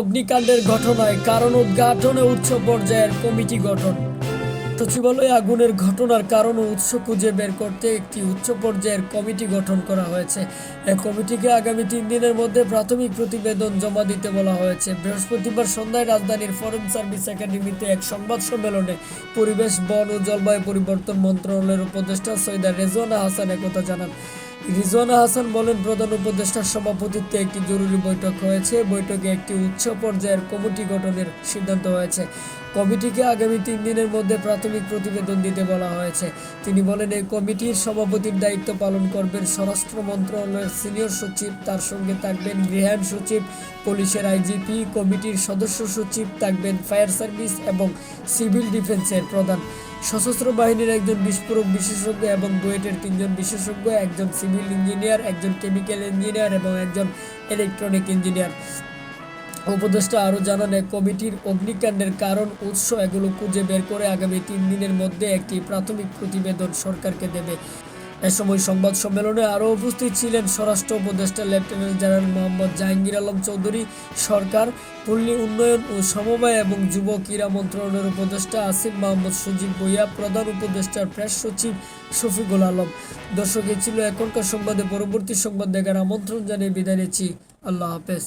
অগ্নিকাণ্ডের ঘটনায় কারণ উদ্ঘাটনে উচ্চ পর্যায়ের কমিটি গঠন। সচিবালয়ে আগুনের ঘটনার কারণ ও উৎস খুঁজে বের করতে একটি উচ্চ পর্যায়ের কমিটি গঠন করা হয়েছে। এই কমিটিকে আগামী তিন দিনের মধ্যে প্রাথমিক প্রতিবেদন জমা দিতে বলা হয়েছে। বৃহস্পতিবার সন্ধ্যায় রাজধানীর ফরেন সার্ভিস একাডেমিতে এক সংবাদ সম্মেলনে পরিবেশ, বন ও জলবায়ু পরিবর্তন মন্ত্রণালয়ের উপদেষ্টা সৈয়দা রেজওয়ানা হাসান একথা জানান। রিজওয়ানা হাসান বলেন, প্রধান উপদেষ্টার সভাপতিত্বে একটি জরুরি বৈঠক হয়েছে। বৈঠকে একটি উচ্চ পর্যায়ের কমিটি গঠনের সিদ্ধান্ত হয়েছে। কমিটিকে আগামী তিন দিনের মধ্যে প্রাথমিক প্রতিবেদন দিতে বলা হয়েছে। তিনি বলেন, এই কমিটির সভাপতির দায়িত্ব পালন করবেন স্বরাষ্ট্র মন্ত্রণালয়ের সিনিয়র সচিব, তার সঙ্গে থাকবেন গৃহায়ণ সচিব, পুলিশের আইজিপি, কমিটির সদস্য সচিব, থাকবেন ফায়ার সার্ভিস এবং সিভিল ডিফেন্সের প্রধান। সশস্ত্র বাহিনীর একজন বিস্ফোরক বিশেষজ্ঞ এবং বুয়েটের তিনজন বিশেষজ্ঞ, একজন সিভিল ইঞ্জিনিয়ার, একজন কেমিক্যাল ইঞ্জিনিয়ার এবং একজন ইলেকট্রনিক ইঞ্জিনিয়ার। উপদেষ্টা আরও জানান কমিটির অগ্নিকাণ্ডের কারণ উৎস এগুলো খুঁজে বের করে আগামী তিন দিনের মধ্যে একটি প্রাথমিক প্রতিবেদন সরকারকে দেবে। এ সময় সংবাদ সম্মেলনে আরও উপস্থিত ছিলেন স্বরাষ্ট্র উপদেষ্টা লেফটেন্যান্ট জেনারেল মোহাম্মদ জাহাঙ্গীর আলম চৌধুরী, সরকার, পল্লী উন্নয়ন ও সমবায় এবং যুব ক্রীড়া মন্ত্রণালয়ের উপদেষ্টা আসিফ মোহাম্মদ সজীব বইয়া প্রধান উপদেষ্টার প্রেস সচিব শফিকুল আলম। দর্শক ছিল এখনকার সংবাদে। পরবর্তী সংবাদ দেখার আমন্ত্রণ জানিয়ে বিদায় নিচ্ছি। আল্লাহ হাফেজ।